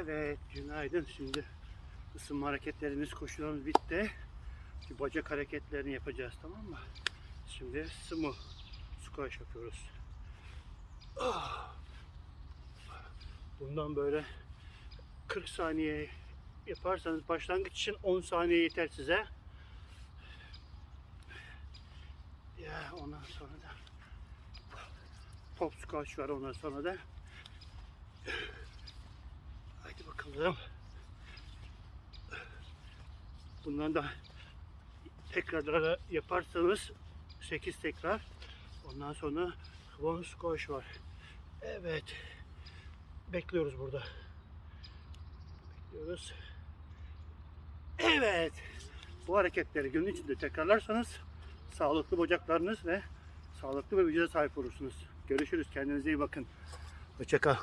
Evet, günaydın. Şimdi ısınma hareketlerimiz, koşularımız bitti. Şimdi bacak hareketlerini yapacağız, tamam mı? Şimdi sumo squash yapıyoruz. Ah! Bundan böyle 40 saniye yaparsanız başlangıç için 10 saniye yeter size. Ya ondan sonra da pop squash var ondan sonra da Bakalım. Bundan da tekrarlara yaparsanız 8 tekrar. Ondan sonra one squash var. Evet. Bekliyoruz burada. Bekliyoruz. Evet. Bu hareketleri gün içinde tekrarlarsanız sağlıklı bacaklarınız ve sağlıklı bir vücuda sahip olursunuz. Görüşürüz. Kendinize iyi bakın. Hoşçakal.